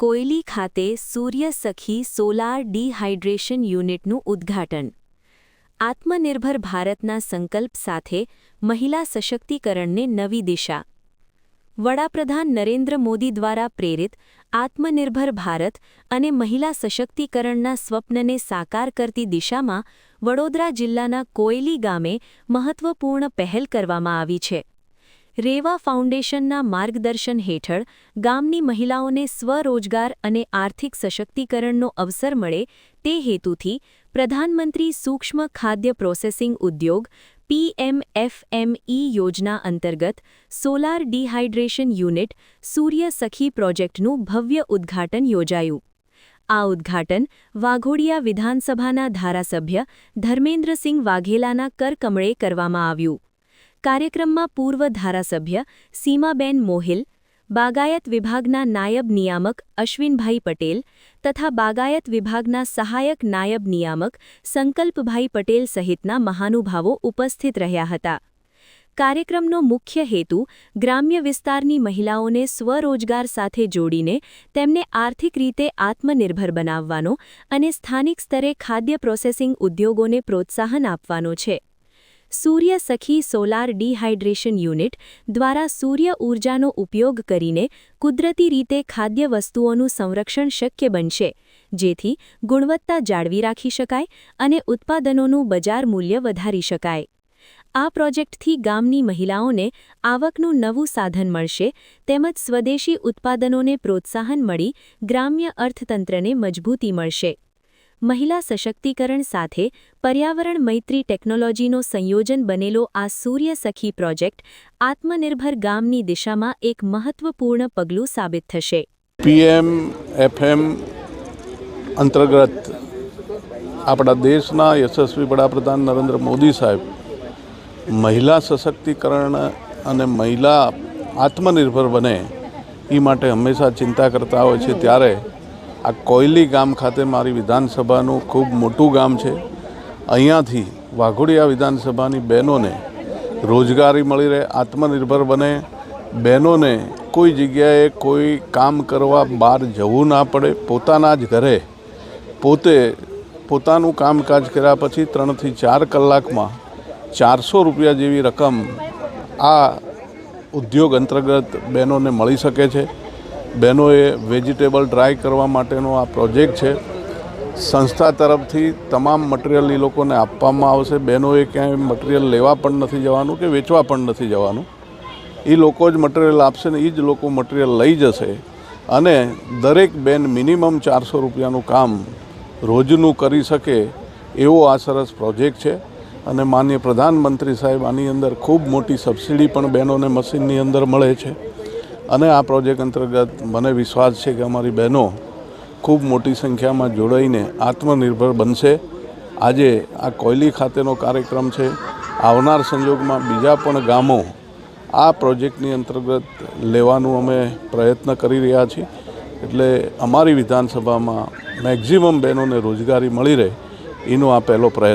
કોયલી ખાતે સૂર્ય સખી solar dehydration યુનિટનું ઉદ્ઘાટન. આત્મનિર્ભર ભારતના સંકલ્પ સાથે મહિલા સશક્તિકરણને નવી દિશા. વડાપ્રધાન નરેન્દ્ર મોદી દ્વારા પ્રેરિત આત્મનિર્ભર ભારત અને મહિલા સશક્તિકરણના સ્વપ્નને સાકાર કરતી દિશામાં વડોદરા જિલ્લાના કોયલી ગામે મહત્વપૂર્ણ પહેલ કરવામાં આવી છે. રેવા ફાઉન્ડેશનના માર્ગદર્શન હેઠળ ગામની મહિલાઓને સ્વરોજગાર અને આર્થિક સશક્તિકરણનો અવસર મળે તે હેતુથી પ્રધાનમંત્રી સૂક્ષ્મ ખાદ્ય પ્રોસેસિંગ ઉદ્યોગ પીએમએફએમઈ યોજના અંતર્ગત સોલાર ડિહાઇડ્રેશન યુનિટ સૂર્ય સખી પ્રોજેક્ટનું ભવ્ય ઉદ્ઘાટન યોજાયું. આ ઉદ્ઘાટન વાઘોડિયા વિધાનસભાના ધારાસભ્ય ધર્મેન્દ્રસિંહ વાઘેલાના કરકમળે કરવામાં આવ્યું. કાર્યક્રમમાં પૂર્વ ધારાસભ્ય સીમાબેન મોહિલ, બાગાયત વિભાગના નાયબ નિયામક અશ્વિનભાઈ પટેલ તથા બાગાયત વિભાગના સહાયક નાયબ નિયામક સંકલ્પભાઈ પટેલ સહિતના મહાનુભાવો ઉપસ્થિત રહ્યા હતા. કાર્યક્રમનો મુખ્ય હેતુ ગ્રામ્ય વિસ્તારની મહિલાઓને સ્વરોજગાર સાથે જોડીને તેમને આર્થિક રીતે આત્મનિર્ભર બનાવવાનો અને સ્થાનિક સ્તરે ખાદ્ય પ્રોસેસિંગ ઉદ્યોગોને પ્રોત્સાહન આપવાનો છે. સૂર્ય સખી સોલાર ડિહાઇડ્રેશન યુનિટ દ્વારા સૂર્ય ઊર્જાનો ઉપયોગ કરીને કુદરતી રીતે ખાદ્ય વસ્તુઓનું સંરક્ષણ શક્ય બનશે, જેથી ગુણવત્તા જાળવી રાખી શકાય અને ઉત્પાદનોનું બજાર મૂલ્ય વધારી શકાય. આ પ્રોજેક્ટથી ગામની મહિલાઓને આવકનું નવું સાધન મળશે, તેમજ સ્વદેશી ઉત્પાદનોને પ્રોત્સાહન મળી ગ્રામ્ય અર્થતંત્રને મજબૂતી મળશે. મહિલા સશક્તિકરણ સાથે પર્યાવરણ મૈત્રી ટેકનોલોજીનો સંયોજન બનેલો આ સૂર્ય સખી પ્રોજેક્ટ આત્મનિર્ભર ગામની દિશામાં એક મહત્વપૂર્ણ પગલું સાબિત થશે. પીએમ, એફએમ અંતર્ગત આપણા દેશના યશસ્વી વડાપ્રધાન નરેન્દ્ર મોદી સાહેબ મહિલા સશક્તિકરણ અને મહિલા આત્મનિર્ભર બને એ માટે હંમેશા ચિંતા કરતા હોય છે. ત્યારે આ કોયલી ગામ ખાતે મારી વિધાનસભાનું ખૂબ મોટું ગામ છે. અહીંયાથી વાઘોડિયા વિધાનસભાની બહેનોને રોજગારી મળી રહે, આત્મનિર્ભર બને. બહેનોને કોઈ જગ્યાએ કોઈ કામ કરવા બહાર જવું ના પડે, પોતાના જ ઘરે પોતે પોતાનું કામકાજ કર્યા પછી ત્રણથી ચાર કલાકમાં ચારસો રૂપિયા જેવી રકમ આ ઉદ્યોગ અંતર્ગત બહેનોને મળી શકે છે. બહેનોએ વેજીટેબલ ડ્રાય કરવા માટેનો આ પ્રોજેક્ટ છે. સંસ્થા તરફથી તમામ મટીરિયલ એ લોકોને આપવામાં આવશે. બહેનોએ ક્યાંય મટીરિયલ લેવા પણ નથી જવાનું કે વેચવા પણ નથી જવાનું. એ લોકો જ મટીરિયલ આપશે ને એ જ લોકો મટીરિયલ લઈ જશે. અને દરેક બેન મિનિમમ ચારસો રૂપિયાનું કામ રોજનું કરી શકે એવો આ સરસ પ્રોજેક્ટ છે. અને માન્ય પ્રધાનમંત્રી સાહેબ આની અંદર ખૂબ મોટી સબસિડી પણ બહેનોને મશીનની અંદર મળે છે. અને આ પ્રોજેક્ટ અંતર્ગત મને વિશ્વાસ છે કે અમારી બહેનો ખૂબ મોટી સંખ્યામાં જોડાઈને આત્મનિર્ભર બનશે. આજે આ કોયલી ખાતેનો કાર્યક્રમ છે. આવનાર સંજોગમાં બીજા પણ ગામો આ પ્રોજેક્ટની અંતર્ગત લેવાનું અમે પ્રયત્ન કરી રહ્યા છીએ. એટલે અમારી વિધાનસભામાં મેક્ઝિમમ બહેનોને રોજગારી મળી રહે એનો આ પહેલો પ્રયત્ન.